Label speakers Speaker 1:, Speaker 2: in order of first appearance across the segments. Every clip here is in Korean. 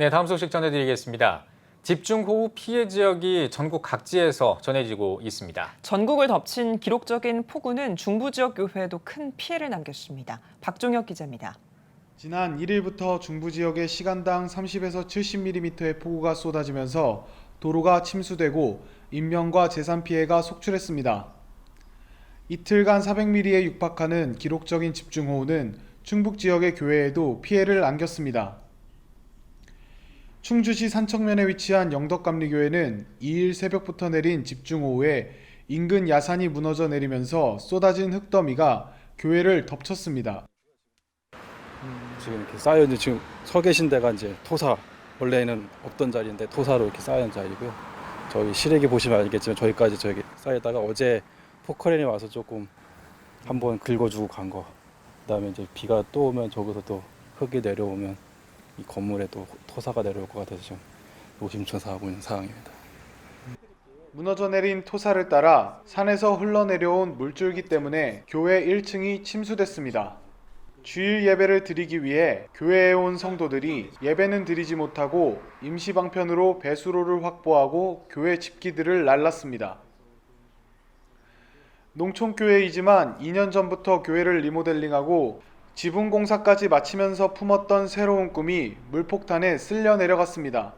Speaker 1: 네, 다음 소식 전해드리겠습니다. 집중호우 피해 지역이 전국 각지에서 전해지고 있습니다.
Speaker 2: 전국을 덮친 기록적인 폭우는 중부 지역 교회에도 큰 피해를 남겼습니다. 박종혁 기자입니다.
Speaker 3: 지난 1일부터 중부 지역에 시간당 30에서 70mm의 폭우가 쏟아지면서 도로가 침수되고 인명과 재산 피해가 속출했습니다. 이틀간 400mm에 육박하는 기록적인 집중호우는 충북 지역의 교회에도 피해를 안겼습니다. 충주시 산청면에 위치한 영덕감리교회는 2일 새벽부터 내린 집중호우에 인근 야산이 무너져 내리면서 쏟아진 흙더미가 교회를 덮쳤습니다.
Speaker 4: 지금 이렇게 쌓여 있는 지금 서 계신 데가 이제 토사 원래는 없던 자리인데 토사로 이렇게 쌓인 자리고요. 저기 시래기 보시면 알겠지만 저기까지 저기 쌓여다가 어제 포커레인이 와서 조금 한번 긁어주고 간 거. 그다음에 이제 비가 또 오면 저기서 또 흙이 내려오면 이 건물에 또 토사가 내려올 것 같아서 지금 노심초사하고 있는 상황입니다.
Speaker 3: 무너져 내린 토사를 따라 산에서 흘러내려온 물줄기 때문에 교회 1층이 침수됐습니다. 주일 예배를 드리기 위해 교회에 온 성도들이 예배는 드리지 못하고 임시 방편으로 배수로를 확보하고 교회 집기들을 날랐습니다. 농촌교회이지만 2년 전부터 교회를 리모델링하고 지붕 공사까지 마치면서 품었던 새로운 꿈이 물폭탄에 쓸려 내려갔습니다.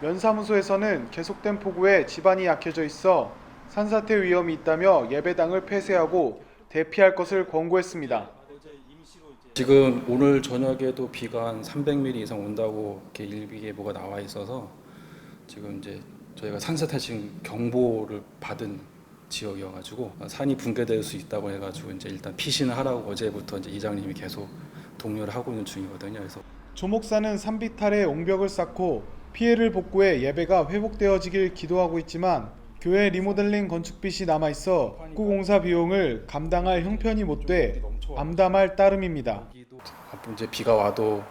Speaker 3: 면사무소에서는 계속된 폭우에 집안이 약해져 있어 산사태 위험이 있다며 예배당을 폐쇄하고 대피할 것을 권고했습니다.
Speaker 4: 지금 오늘 저녁에도 비가 한 300mm 이상 온다고 이렇게 일기예보가 나와 있어서 지금 이제 저희가 산사태 지금 경보를 받은 지역이어가지고 산이 붕괴될 수 있다고 해가지고 이제 일단 피신을 하라고 어제부터 이제 이장님이 계속 독려를 하고 있는 중이거든요. 그래서
Speaker 3: 조목사는 산비탈에 옹벽을 쌓고 피해를 복구해 예배가 회복되어지길 기도하고 있지만 교회 리모델링 건축빚이 남아 있어 복구 공사 비용을 감당할 형편이 못돼 암담할 따름입니다.
Speaker 4: 앞으로 이제 비가 와도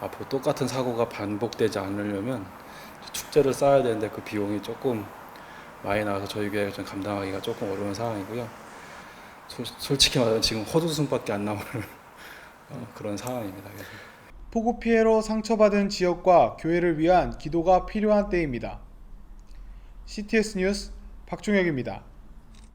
Speaker 4: 앞으로 똑같은 사고가 반복되지 않으려면 축제를 쌓아야 되는데 그 비용이 조금 많이 나와서 저희 교회가 좀 감당하기가 조금 어려운 상황이고요. 솔, 솔직히 말하면 지금 헛웃음밖에 안 나오는 어, 그런 상황입니다.
Speaker 3: 폭우 피해로 상처받은 지역과 교회를 위한 기도가 필요한 때입니다. CTS 뉴스 박종혁입니다.